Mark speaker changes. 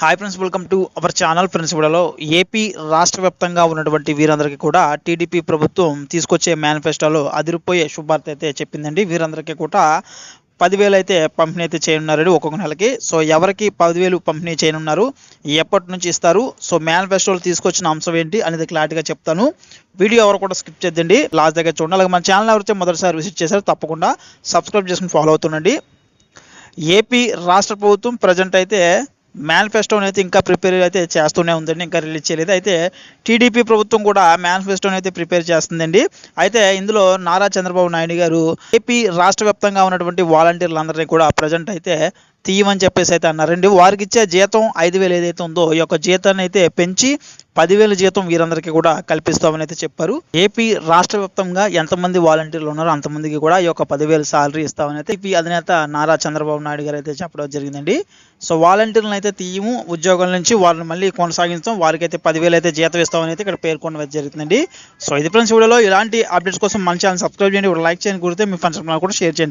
Speaker 1: Hi friends welcome to our channel friends ఇవిడలో AP రాష్ట్ర వ్యాప్తంగా ఉన్నటువంటి వీరందరికీ కూడా టీడీపీ ప్రభుత్వం తీసుకొచ్చే మేనిఫెస్టోలో అదిరిపోయే శుభార్త అయితే చెప్పిందండి. వీరందరికీ కూడా పదివేలు అయితే పంపిణీ అయితే చేయనున్నారండి ఒక్కొక్క నెలకి. సో ఎవరికి పదివేలు పంపిణీ చేయనున్నారు? ఎప్పటి నుంచి ఇస్తారు? సో మేనిఫెస్టోలు తీసుకొచ్చిన అంశం ఏంటి అనేది క్లారిటీగా చెప్తాను. వీడియో ఎవరు కూడా స్కిప్ చేద్దండి లాస్ట్ దగ్గర చూడండి. అలాగే మన ఛానల్ ఎవరైతే మొదటిసారి విజిట్ చేశారో తప్పకుండా సబ్స్క్రైబ్ చేసుకుని ఫాలో అవుతుండండి. ఏపీ రాష్ట్ర ప్రభుత్వం ప్రజెంట్ అయితే మేనిఫెస్టోని అయితే ఇంకా ప్రిపేర్ అయితే చేస్తూనే ఉందండి ఇంకా రిలీజ్ చేయలేదు. అయితే టీడీపీ ప్రభుత్వం కూడా మేనిఫెస్టోని అయితే ప్రిపేర్ చేస్తుందండి. అయితే ఇందులో నారా చంద్రబాబు నాయుడు గారు ఏపీ రాష్ట్ర వ్యాప్తంగా ఉన్నటువంటి వాలంటీర్లందరినీ కూడా ప్రజెంట్ అయితే తీయమని చెప్పేసి అయితే అన్నారండి వారికి ఇచ్చే జీతం ఐదు వేలు ఏదైతే ఉందో ఈ యొక్క జీతాన్ని అయితే పెంచి పదివేల జీతం వీరందరికీ కూడా కల్పిస్తామని అయితే చెప్పారు. ఏపీ రాష్ట్ర వ్యాప్తంగా ఎంతమంది వాలంటీర్లు ఉన్నారో అంతమందికి కూడా ఈ యొక్క పదివేల సాలరీ ఇస్తామని అయితే ఏపీ అధినేత నారా చంద్రబాబు నాయుడు గారు అయితే చెప్పడం జరిగిందండి. సో వాలంటీర్లను అయితే తీయము ఉద్యోగాల నుంచి వాళ్ళని మళ్ళీ కొనసాగించడం వారికి అయితే పదివేలు అయితే జీతం ఇస్తామని అయితే ఇక్కడ పేర్కొనడం జరుగుతుందండి సో ఇది ఫ్రెండ్స్ వీడియోలో. ఇలాంటి అప్డేట్స్ కోసం మన ఛానల్ సబ్స్క్రైబ్ చేయండి. లైక్ చేయండి. గురితే మీ ఫ్రెండ్స్ కూడా షేర్ చేయండి.